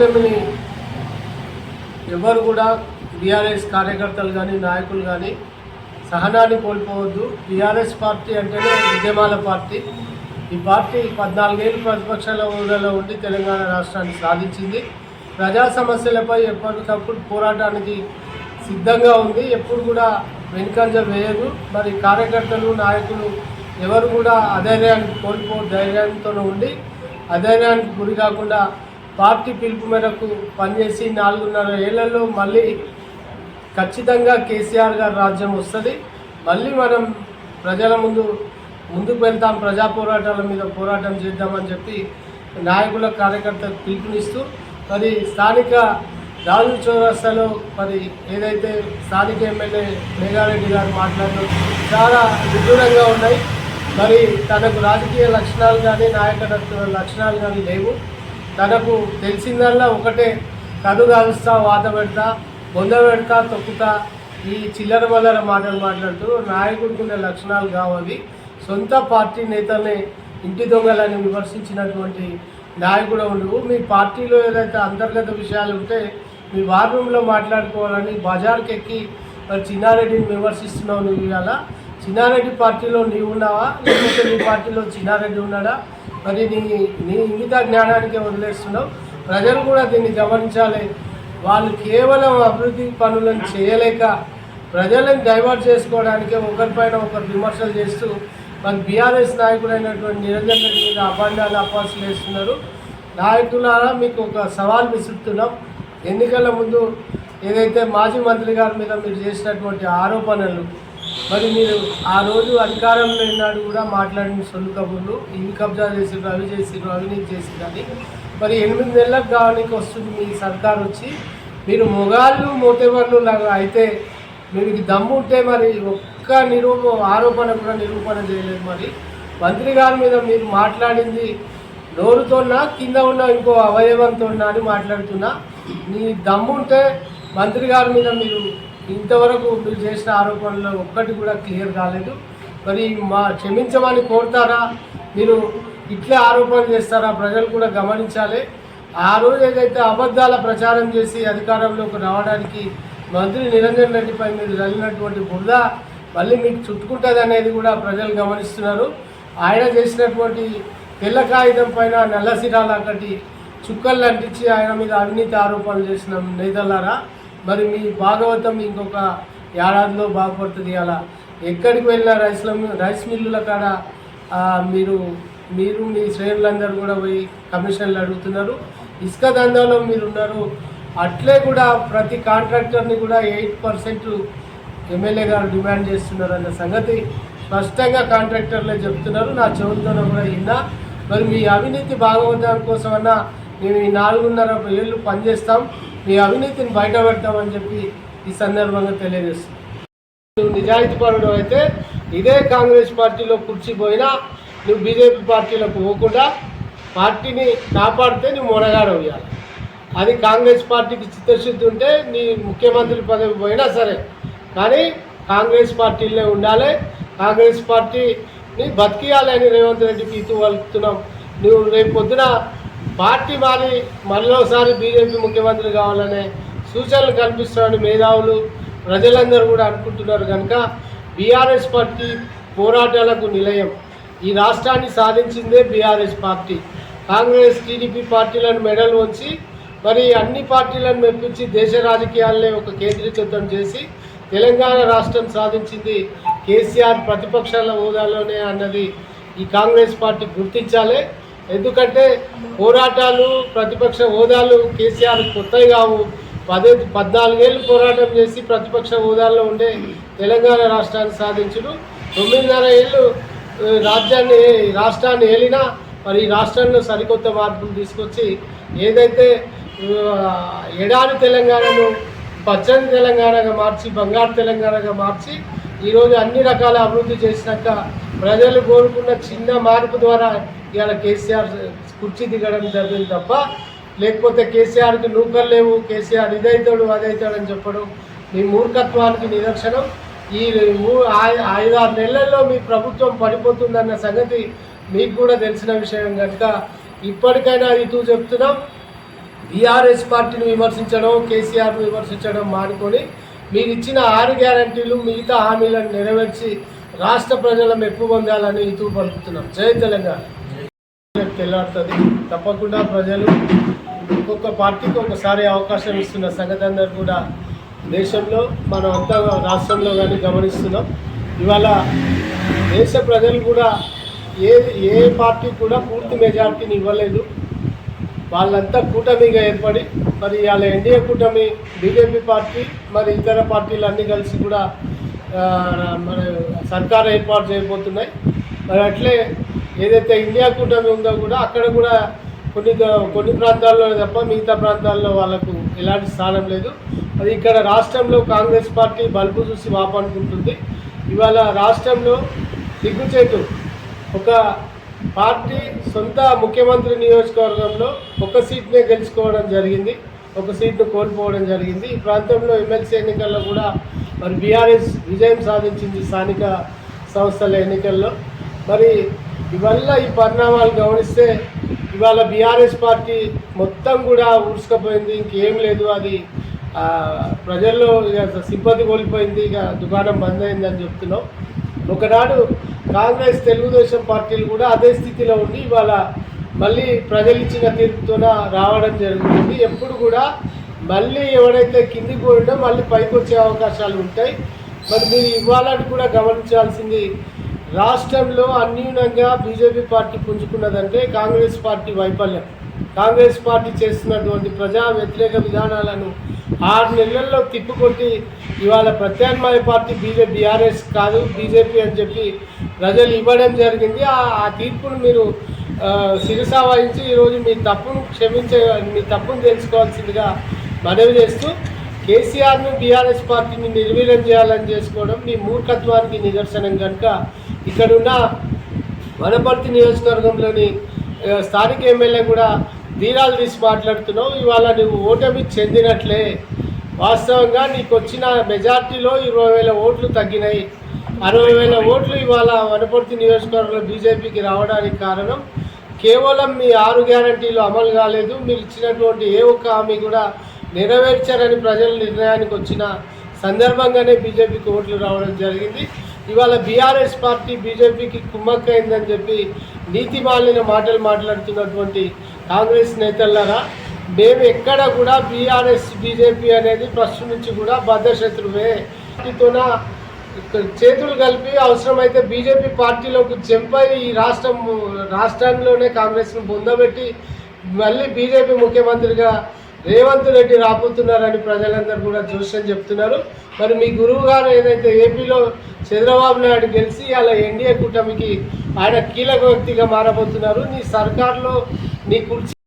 కూటమిని ఎవరు కూడా బీఆర్ఎస్ కార్యకర్తలు కానీ నాయకులు కానీ సహనాన్ని కోల్పోవద్దు. బీఆర్ఎస్ పార్టీ అంటేనే ఉద్యమాల పార్టీ. ఈ పార్టీ పద్నాలుగేళ్ళు ప్రతిపక్షాల ఊళ్ళలో ఉండి తెలంగాణ రాష్ట్రాన్ని సాధించింది. ప్రజా సమస్యలపై ఎప్పటికప్పుడు పోరాటానికి సిద్ధంగా ఉంది. ఎప్పుడు కూడా వెనుకంజ వేయదు. మరి కార్యకర్తలు నాయకులు ఎవరు కూడా అధైర్యానికి కోల్పో ధైర్యంతో ఉండి అధైర్యానికి గురి కాకుండా పార్టీ పిలుపు మేరకు పనిచేసి నాలుగున్నర ఏళ్ళలో మళ్ళీ ఖచ్చితంగా కేసీఆర్ గారి రాజ్యం వస్తుంది. మళ్ళీ మనం ప్రజల ముందు ముందుకు వెళ్తాం ప్రజా పోరాటాల మీద పోరాటం చేద్దామని చెప్పి నాయకుల కార్యకర్తలకు పిలుపునిస్తూ మరి స్థానిక రాజు చౌరస్తాలో మరి ఏదైతే స్థానిక ఎమ్మెల్యే మేఘారెడ్డి గారు మాట్లాడుతూ చాలా విదూరంగా ఉన్నాయి. మరి తనకు రాజకీయ లక్షణాలు కానీ నాయకత్వ లక్షణాలు కానీ లేవు. తనకు తెలిసిందల్లా ఒకటే. కను కాలుస్తా వాత పెడతా బొంద పెడతా తొక్కుతా ఈ చిల్లర మల్లర మాటలు మాట్లాడుతూ నాయకుడికి ఉండే లక్షణాలు కావాలి సొంత పార్టీ నేతల్ని ఇంటి దొంగలని విమర్శించినటువంటి నాయకుడు ఉండవు మీ పార్టీలో ఏదైతే అంతర్గత విషయాలు ఉంటే మీ వార్ రూమ్లో మాట్లాడుకోవాలని బజార్కి ఎక్కి మరి చిన్నారెడ్డిని విమర్శిస్తున్నావు నువ్వు ఇవాళ. చిన్నారెడ్డి పార్టీలో నీవు ఉన్నావా? లేకపోతే నీ పార్టీలో చిన్నారెడ్డి ఉన్నాడా? మరి నీ నీ ఇంగిత జ్ఞానానికే వదిలేస్తున్నావు. ప్రజలు కూడా దీన్ని గమనించాలి. వాళ్ళు కేవలం అభివృద్ధి పనులను చేయలేక ప్రజలను డైవర్ట్ చేసుకోవడానికే ఒకరిపైన ఒకరు విమర్శలు చేస్తూ మరి బీఆర్ఎస్ నాయకుడైనటువంటి నిరంజన్ రెడ్డి మీద అభండాలు అపాసులు వేస్తున్నారు. నాయకులారా మీకు ఒక సవాల్ విసురుతున్నాం. ఎన్నికల ముందు ఏదైతే మాజీ మంత్రి గారి మీద మీరు చేసినటువంటి ఆరోపణలు మరి మీరు ఆ రోజు అధికారంలో ఉన్నాడు కూడా మాట్లాడిన సొల్లు కబుర్లు. ఇవి కబ్జా చేసిండ్రు అవి చేసిండ్రు అవినీతి చేసిండ్రు అని. మరి ఎనిమిది నెలలకు కావడానికి వస్తుంది మీ సర్కార్ వచ్చి. మీరు మొగాళ్ళు మోతేవాళ్ళు లాగా అయితే మీకు దమ్ము ఉంటే మరి ఒక్క నిరూప ఆరోపణ కూడా నిరూపణ చేయలేదు మరి. మంత్రి గారి మీద మీరు మాట్లాడింది నోరుతోన్నా కింద ఉన్న ఇంకో అవయవంతో అని మాట్లాడుతున్నా. మీ దమ్ముంటే మంత్రి గారి మీద మీరు ఇంతవరకు మీరు చేసిన ఆరోపణలు ఒక్కటి కూడా క్లియర్ కాలేదు. మరి మా క్షమించమని కోరుతారా? మీరు ఇట్లే ఆరోపణలు చేస్తారా? ప్రజలు కూడా గమనించాలి. ఆ రోజు ఏదైతే అబద్ధాల ప్రచారం చేసి అధికారంలోకి రావడానికి మంత్రి నిరంజన్ రెడ్డిపై మీరు చల్లినటువంటి బురద మళ్ళీ మీకు చుట్టుకుంటుంది అనేది కూడా ప్రజలు గమనిస్తున్నారు. ఆయన చేసినటువంటి తెల్ల కాగితం పైన నల్ల సిరాలు అక్కటి చుక్కలు అంటించి ఆయన మీద అవినీతి ఆరోపణలు చేసిన నేతలారా మరి మీ భాగవతం ఇంకొక ఏడాదిలో బాగుపడుతుంది అలా. ఎక్కడికి వెళ్ళినా రైస్ రైస్ మిల్లుల కాడ మీరు మీరు మీ శ్రేణులందరూ కూడా పోయి కమిషన్లు అడుగుతున్నారు. ఇసుక దందాలో మీరు ఉన్నారు అట్లే కూడా ప్రతి కాంట్రాక్టర్ని కూడా ఎయిట్ పర్సెంట్ ఎమ్మెల్యే గారు డిమాండ్ చేస్తున్నారు అన్న సంగతి స్పష్టంగా కాంట్రాక్టర్లే చెప్తున్నారు. నా చెవులతో కూడా విన్నా. మరి మీ అవినీతి భాగవతం కోసమన్నా మేము ఈ నాలుగున్నర ఏళ్ళు పనిచేస్తాం. మీ అవినీతిని బయట పెడతామని చెప్పి ఈ సందర్భంగా తెలియజేస్తుంది నువ్వు నిజాయితీ అయితే ఇదే కాంగ్రెస్ పార్టీలో కూర్చిపోయినా నువ్వు బీజేపీ పార్టీలోకి పోకుండా పార్టీని కాపాడితే నువ్వు మొనగాడు అది కాంగ్రెస్ పార్టీకి చిత్తశుద్ధి ఉంటే నీ ముఖ్యమంత్రి పదవి పోయినా సరే. కానీ కాంగ్రెస్ పార్టీలో ఉండాలి. కాంగ్రెస్ పార్టీని బతికియాలి అని రేవంత్ రెడ్డికి ఇతు వలుపుతున్నాం. నువ్వు రేపు పొద్దున పార్టీ మారి మరోసారి బీజేపీ ముఖ్యమంత్రి కావాలనే సూచనలు కల్పిస్తున్నాడు మేధావులు ప్రజలందరూ కూడా అనుకుంటున్నారు కనుక బీఆర్ఎస్ పార్టీ పోరాటాలకు నిలయం. ఈ రాష్ట్రాన్ని సాధించిందే బీఆర్ఎస్ పార్టీ. కాంగ్రెస్ టీడీపీ పార్టీలను మెడల్ వచ్చి మరి అన్ని పార్టీలను మెప్పించి దేశ రాజకీయాలనే ఒక కేంద్రీకృతం చేసి తెలంగాణ రాష్ట్రం సాధించింది కేసీఆర్ ప్రతిపక్షాల హోదాలోనే అన్నది ఈ కాంగ్రెస్ పార్టీ గుర్తించాలి. ఎందుకంటే పోరాటాలు ప్రతిపక్ష హోదాలు కేసీఆర్ కొత్తవి కావు. పదే పద్నాలుగేళ్ళు పోరాటం చేసి ప్రతిపక్ష హోదాల్లో ఉండే తెలంగాణ రాష్ట్రాన్ని సాధించుడు. తొమ్మిదిన్నర ఏళ్ళు రాజ్యాన్ని రాష్ట్రాన్ని ఏలినా మరి ఈ రాష్ట్రంలో సరికొత్త మార్పులు తీసుకొచ్చి ఏదైతే ఎడారి తెలంగాణను పచ్చని తెలంగాణగా మార్చి బంగారు తెలంగాణగా మార్చి ఈరోజు అన్ని రకాల అభివృద్ధి చేసినాక ప్రజలు కోరుకున్న చిన్న మార్పు ద్వారా ఇవాళ కేసీఆర్ కుర్చీ దిగడం జరిగింది తప్ప లేకపోతే కేసీఆర్కి నూకలు లేవు కేసీఆర్ ఇదైతాడు అదైతాడు అని చెప్పడం మీ మూర్ఖత్వానికి నిదర్శనం. ఈ మూ ఐదారు నెలల్లో మీ ప్రభుత్వం పడిపోతుందన్న సంగతి మీకు కూడా తెలిసిన విషయం కనుక ఇప్పటికైనా ఇటు చెప్తున్నాం. బీఆర్ఎస్ పార్టీని విమర్శించడం కేసీఆర్ను విమర్శించడం మానుకొని మీరు ఇచ్చిన ఆరు గ్యారంటీలు మిగతా హామీలను నెరవేర్చి రాష్ట్ర ప్రజల మెప్పు పొందాలని ఇతూ పలుకుతున్నాం. జై తెలంగాణ. తెల్లాడుతుంది తప్పకుండా ప్రజలు ఒక్కొక్క పార్టీకి ఒకసారి అవకాశం ఇస్తున్న సంగతి అందరూ కూడా దేశంలో మనం అంతా రాష్ట్రంలో కానీ గమనిస్తున్నాం. ఇవాళ దేశ ప్రజలు కూడా ఏ ఏ పార్టీ కూడా పూర్తి మెజార్టీని ఇవ్వలేదు. వాళ్ళంతా కూటమిగా ఏర్పడి మరి ఇవాళ ఎన్డీఏ కూటమి బీజేపీ పార్టీ మరి ఇతర పార్టీలు అన్నీ కలిసి కూడా మరి సర్కార్ ఏర్పాటు చేయబోతున్నాయి. మరి అట్లే ఏదైతే ఇండియా కూటమి ఉందో కూడా అక్కడ కూడా కొన్ని ద- కొన్ని ప్రాంతాల్లో తప్ప మిగతా ప్రాంతాల్లో వాళ్ళకు ఎలాంటి స్థానం లేదు. అది ఇక్కడ రాష్ట్రంలో కాంగ్రెస్ పార్టీ బల్బు చూసి వాపనుకుంటుంది. ఇవాళ రాష్ట్రంలో దిగ్గుచేటు ఒక పార్టీ సొంత ముఖ్యమంత్రి నియోజకవర్గంలో ఒక సీట్నే గెలుచుకోవడం జరిగింది. ఒక సీట్ను కోల్పోవడం జరిగింది. ఈ ప్రాంతంలో ఎమ్మెల్సీ ఎన్నికల్లో కూడా మరి బీఆర్ఎస్ విజయం సాధించింది స్థానిక సంస్థల ఎన్నికల్లో. మరి ఇవల్ల ఈ పరిణామాలు గమనిస్తే ఇవాళ బీఆర్ఎస్ పార్టీ మొత్తం కూడా ఊడ్చుకపోయింది ఇంకేం లేదు. అది ప్రజల్లో ఇక సింపతి కోల్పోయింది ఇక దుకాణం బంద్ అయిందని చెప్తున్నాం. ఒకనాడు కాంగ్రెస్ తెలుగుదేశం పార్టీలు కూడా అదే స్థితిలో ఉండి ఇవాళ మళ్ళీ ప్రజలు ఇచ్చిన తీర్పుతోన రావడం జరుగుతుంది. ఎప్పుడు కూడా మళ్ళీ ఎవడైతే కిందికి పోయిండో మళ్ళీ పైకి వచ్చే అవకాశాలు ఉంటాయి. మరి మీరు ఇవ్వాలని కూడా గమనించాల్సింది రాష్ట్రంలో అన్యూనంగా బీజేపీ పార్టీ పుంజుకున్నదంటే కాంగ్రెస్ పార్టీ వైఫల్యం. కాంగ్రెస్ పార్టీ చేస్తున్నటువంటి ప్రజా వ్యతిరేక విధానాలను ఆరు నెలల్లో తిప్పుకొట్టి ఇవాళ ప్రత్యామ్నాయ పార్టీ బీజేపీ బీఆర్ఎస్ కాదు బీజేపీ అని చెప్పి ప్రజలు ఇవ్వడం జరిగింది. ఆ ఆ తీర్పును మీరు శిరస శిరసా వహించి ఈరోజు మీ తప్పును క్షమించే మీ తప్పును తెలుసుకోవాల్సిందిగా మనవి చేస్తూ కేసీఆర్ను బీఆర్ఎస్ పార్టీని నిర్వీర్యం చేయాలని చేసుకోవడం మీ మూర్ఖత్వానికి నిదర్శనం కనుక ఇక్కడున్న వనపర్తి నియోజకవర్గంలోని స్థానిక ఎమ్మెల్యే కూడా తీరాలు తీసి మాట్లాడుతున్నావు. ఇవాళ నువ్వు ఓటమి చెందినట్లే. వాస్తవంగా నీకు వచ్చిన మెజార్టీలో ఇరవై వేల ఓట్లు తగ్గినాయి. అరవై వేల ఓట్లు ఇవాళ వనపర్తి నియోజకవర్గంలో బీజేపీకి రావడానికి కారణం కేవలం మీ ఆరు గ్యారంటీలు అమలు కాలేదు. మీరు ఇచ్చినటువంటి ఏ ఒక్క హామీ కూడా నెరవేర్చారని ప్రజల నిర్ణయానికి వచ్చిన సందర్భంగానే బీజేపీకి ఓట్లు రావడం జరిగింది. ఇవాళ బీఆర్ఎస్ పార్టీ బీజేపీకి కుమ్మక్కైందని చెప్పి నీతి మాలిన మాటలు మాట్లాడుతున్నటువంటి కాంగ్రెస్ నేతలారా మేము ఎక్కడ కూడా బీఆర్ఎస్ బీజేపీ అనేది ఫస్ట్ నుంచి కూడా బద్ధశత్రువే పార్టీతోన చేతులు కలిపి అవసరమైతే బీజేపీ పార్టీలోకి జంపై ఈ రాష్ట్రం రాష్ట్రంలోనే కాంగ్రెస్ను పొందబెట్టి మళ్ళీ బీజేపీ ముఖ్యమంత్రిగా రేవంత్ రెడ్డి రాబోతున్నారని ప్రజలందరూ కూడా జోష్యం చెప్తున్నారు. మరి మీ గురువు గారు ఏదైతే ఏపీలో చంద్రబాబు నాయుడు గెలిచి అలా ఎన్డీఏ కూటమికి ఆయన కీలక వ్యక్తిగా మారబోతున్నారు. నీ సర్కార్లో నీ కుర్చీ